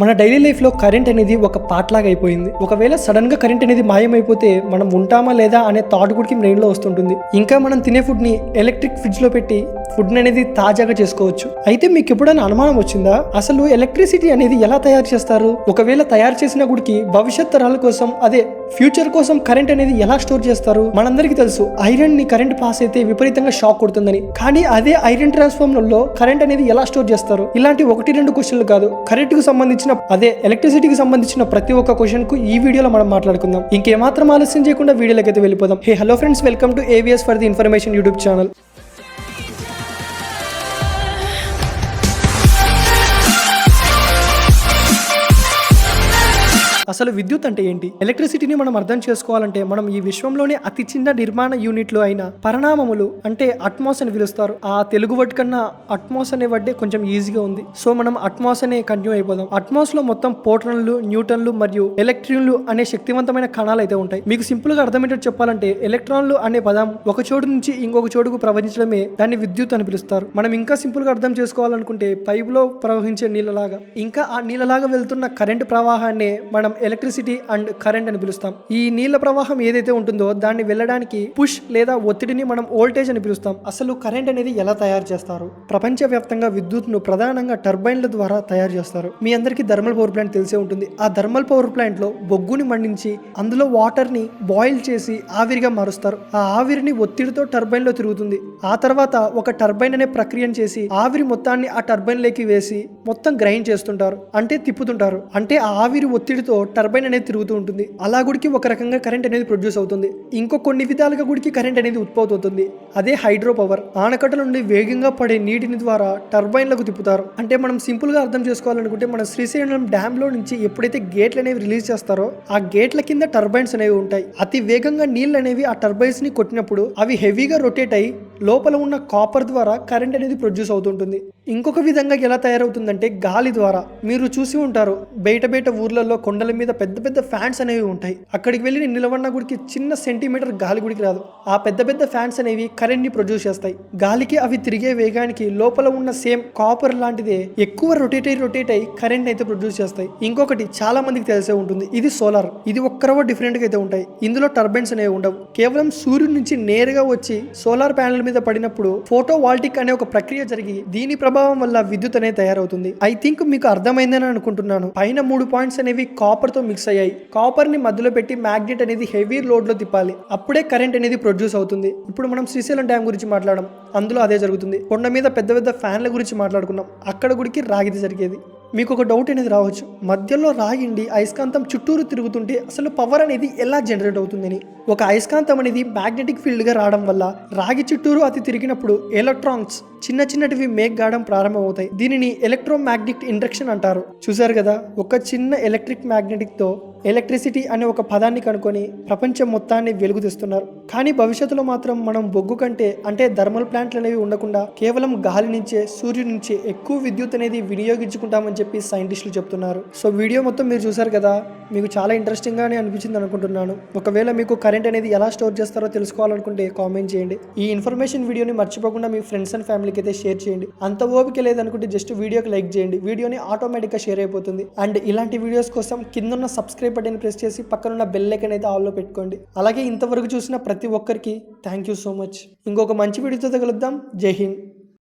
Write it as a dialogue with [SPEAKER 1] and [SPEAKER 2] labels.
[SPEAKER 1] మన డైలీ లైఫ్లో కరెంట్ అనేది ఒక పార్ట్ లాగా అయిపోయింది. ఒకవేళ సడన్గా కరెంట్ అనేది మాయమైపోతే మనం ఉంటామా లేదా అనే థాట్ కూడా బ్రెయిన్లో వస్తుంటుంది. ఇంకా మనం తినే ఫుడ్ని ఎలక్ట్రిక్ ఫ్రిడ్జ్లో పెట్టి ఫుడ్ అనేది తాజాగా చేసుకోవచ్చు. అయితే మీకు ఎప్పుడైనా అనుమానం వచ్చిందా? అసలు ఎలక్ట్రిసిటీ అనేది ఎలా తయారు చేస్తారు? ఒకవేళ తయారు చేసిన గుడికి భవిష్యత్ తరాల కోసం అదే ఫ్యూచర్ కోసం కరెంట్ అనేది ఎలా స్టోర్ చేస్తారు? మనందరికీ తెలుసు ఐరన్ని కరెంట్ పాస్ అయితే విపరీతంగా షాక్ కొడుతుందని. కానీ అదే ఐరన్ ట్రాన్స్ఫార్మర్లో కరెంట్ అనేది ఎలా స్టోర్ చేస్తారు? ఇలాంటి ఒకటి రెండు క్వశ్చన్లు కాదు. కరెంట్కు సంబంధించిన అదే ఎలక్ట్రిసిటీకి సంబంధించిన ప్రతి ఒక్క క్వశ్చన్కు ఈ వీడియోలో మనం మాట్లాడుకుందాం. ఇంకేమాత్రం ఆలస్యం చేయకుండా వీడియోలోకి అయితే వెళ్ళిపోదాం. Hey hello friends welcome to AVS for the information YouTube channel అసలు విద్యుత్ అంటే ఏంటి? ఎలక్ట్రిసిటీని మనం అర్థం చేసుకోవాలంటే మనం ఈ విశ్వంలోనే అతి చిన్న నిర్మాణ యూనిట్లు అయిన పరిణామములు అంటే అట్మాస్ అని పిలుస్తారు. ఆ తెలుగు వర్డ్ కన్నా అట్మాస్ అనే వడ్డే కొంచెం ఈజీగా ఉంది. సో మనం అట్మాస్ అనే కంటిన్యూ అయిపోదాం. అట్మాస్లో మొత్తం పోట్రన్లు న్యూటన్లు మరియు ఎలక్ట్రిన్లు అనే శక్తివంతమైన కణాలు అయితే ఉంటాయి. మీకు సింపుల్గా అర్థమయ్యేటట్టు చెప్పాలంటే ఎలక్ట్రాన్లు అనే పదం ఒక చోటు నుంచి ఇంకొక చోటుకు ప్రవహించడమే దాన్ని విద్యుత్ అని పిలుస్తారు. మనం ఇంకా సింపుల్గా అర్థం చేసుకోవాలనుకుంటే పైప్లో ప్రవహించే నీళ్ళలాగా. ఇంకా ఆ నీళ్ళలాగా వెళ్తున్న కరెంటు ప్రవాహాన్ని మనం ఎలక్ట్రిసిటీ అండ్ కరెంట్ అని పిలుస్తాం. ఈ నీళ్ళ ప్రవాహం ఏదైతే ఉంటుందో దాన్ని వెళ్ళడానికి పుష్ లేదా ఒత్తిడిని మనం వోల్టేజ్ అని పిలుస్తాం. అసలు కరెంట్ అనేది ఎలా తయారు చేస్తారు? ప్రపంచవ్యాప్తంగా విద్యుత్ను ప్రధానంగా టర్బైన్ల ద్వారా తయారు చేస్తారు. మీ అందరికీ థర్మల్ పవర్ ప్లాంట్ తెలిసే ఉంటుంది. ఆ థర్మల్ పవర్ ప్లాంట్లో బొగ్గుని మండించి అందులో వాటర్ని బాయిల్ చేసి ఆవిరిగా మారుస్తారు. ఆ ఆవిరిని ఒత్తిడితో టర్బైన్లో తిరుగుతుంది. ఆ తర్వాత ఒక టర్బైన్ అనే ప్రక్రియను చేసి ఆవిరి మొత్తాన్ని ఆ టర్బైన్ లేకి వేసి మొత్తం గ్రైండ్ చేస్తుంటారు. అంటే తిప్పుతుంటారు. అంటే ఆ ఆవిరి ఒత్తిడితో టర్బైన్ అనేది తిరుగుతూ ఉంటుంది. అలా గుడికి ఒక రకంగా కరెంట్ అనేది ప్రొడ్యూస్ అవుతుంది. ఇంకో కొన్ని విధాలుగా గుడికి కరెంట్ అనేది ఉత్పత్తి అవుతుంది అదే హైడ్రో పవర్. ఆనకట్టల నుండి వేగంగా పడే నీటిని ద్వారా టర్బైన్లకు తిప్పుతారు. అంటే మనం సింపుల్గా అర్థం చేసుకోవాలనుకుంటే మన శ్రీశైలం డ్యామ్లో నుంచి ఎప్పుడైతే గేట్లు అనేవి రిలీజ్ చేస్తారో ఆ గేట్ల కింద టర్బైన్స్ అనేవి ఉంటాయి. అతి వేగంగా నీళ్ళు అనేవి ఆ టర్బైన్స్ని కొట్టినప్పుడు అవి హెవీగా రొటేట్ అయ్యి లోపల ఉన్న కాపర్ ద్వారా కరెంట్ అనేది ప్రొడ్యూస్ అవుతుంటుంది. ఇంకొక విధంగా ఎలా తయారవుతుందంటే గాలి ద్వారా. మీరు చూసి ఉంటారు బయట బయట ఊర్లలో కొండల మీద పెద్ద పెద్ద ఫ్యాన్స్ అనేవి ఉంటాయి. అక్కడికి వెళ్ళి నిలవన్న గుడికి చిన్న సెంటీమీటర్ గాలి గుడికి రాదు. ఆ పెద్ద పెద్ద ఫ్యాన్స్ అనేవి కరెంట్ని ప్రొడ్యూస్ చేస్తాయి. గాలికి అవి తిరిగే వేగానికి లోపల ఉన్న సేమ్ కాపర్ లాంటిదే ఎక్కువ రొటేట్ అయి రొటేట్ అయి కరెంట్ అయితే ప్రొడ్యూస్ చేస్తాయి. ఇంకొకటి చాలా మందికి తెలిసే ఉంటుంది. ఇది సోలార్. ఇది ఒక్కరవ డిఫరెంట్గా అయితే ఉంటాయి. ఇందులో టర్బైన్స్ అనేవి ఉండవు. కేవలం సూర్యుడి నుంచి నేరుగా వచ్చి సోలార్ ప్యానెల్ మీద పడినప్పుడు ఫోటో వాల్టిక్ అనే ఒక ప్రక్రియ జరిగి దీని ప్రభావం వల్ల విద్యుత్ అనేది తయారవుతుంది. ఐ థింక్ మీకు అర్థమైందని అనుకుంటున్నాను. పైన మూడు పాయింట్స్ అనేవి కాపర్తో మిక్స్ అయ్యాయి. కాపర్ని మధ్యలో పెట్టి మ్యాగ్నెట్ అనేది హెవీ లోడ్లో తిప్పాలి. అప్పుడే కరెంట్ అనేది ప్రొడ్యూస్ అవుతుంది. ఇప్పుడు మనం శ్రీశైలం డ్యామ్ గురించి మాట్లాడడం. అందులో అదే జరుగుతుంది. కొండ మీద పెద్ద పెద్ద ఫ్యాన్ల గురించి మాట్లాడుకున్నాం. అక్కడ గుడికి రాగిది జరిగేది. మీకు ఒక డౌట్ అనేది రావచ్చు. మధ్యలో రాగిండి అయస్కాంతం చుట్టూరు తిరుగుతుంటే అసలు పవర్ అనేది ఎలా జనరేట్ అవుతుందని. ఒక అయస్కాంతం అనేది మ్యాగ్నెటిక్ ఫీల్డ్గా రావడం వల్ల రాగి చుట్టూరు అది తిరిగినప్పుడు ఎలక్ట్రాన్స్ చిన్న చిన్నటివి మేక్ కావడం ప్రారంభమవుతాయి. దీనిని ఎలక్ట్రోమాగ్నెటిక్ ఇండక్షన్ అంటారు. చూసారు కదా? ఒక చిన్న ఎలక్ట్రిక్ మ్యాగ్నెటిక్తో ఎలక్ట్రిసిటీ అనే ఒక పదాన్ని కనుక్కొని ప్రపంచం మొత్తాన్ని వెలుగు తెస్తున్నారు కానీ భవిష్యత్తులో మాత్రం మనం బొగ్గు కంటే అంటే థర్మల్ ప్లాంట్లు అనేవి ఉండకుండా కేవలం గాలి నుంచే సూర్యుడి నుంచే ఎక్కువ విద్యుత్ అనేది వినియోగించుకుంటామని చెప్పి సైంటిస్టులు చెప్తున్నారు. సో వీడియో మొత్తం మీరు చూసారు కదా మీకు చాలా ఇంట్రెస్టింగ్ గానే అనిపించింది అనుకుంటున్నాను. ఒకవేళ మీకు కరెంట్ అనేది ఎలా స్టోర్ చేస్తారో తెలుసుకోవాలనుకుంటే కామెంట్ చేయండి. ఈ ఇన్ఫర్మేషన్ వీడియోని మర్చిపోకుండా మీ ఫ్రెండ్స్ అండ్ ఫ్యామిలీకి అయితే షేర్ చేయండి. అంత ఓపిక లేదనుకుంటే జస్ట్ వీడియోకి లైక్ చేయండి. వీడియోని ఆటోమేటిక్గా షేర్ అయిపోతుంది. అండ్ ఇలాంటి వీడియోస్ కోసం కింద సబ్స్క్రైబ్ బటన్ ప్రెస్ చేసి పక్కనున్న బెల్ ఐకన్ అయితే ఆల్లో పెట్టుకోండి. అలాగే ఇంతవరకు చూసిన ప్రతి ఒక్కరికి థ్యాంక్ యూ సో మచ్ ఇంకొక మంచి వీడియోతో కలుద్దాం జై హింద్.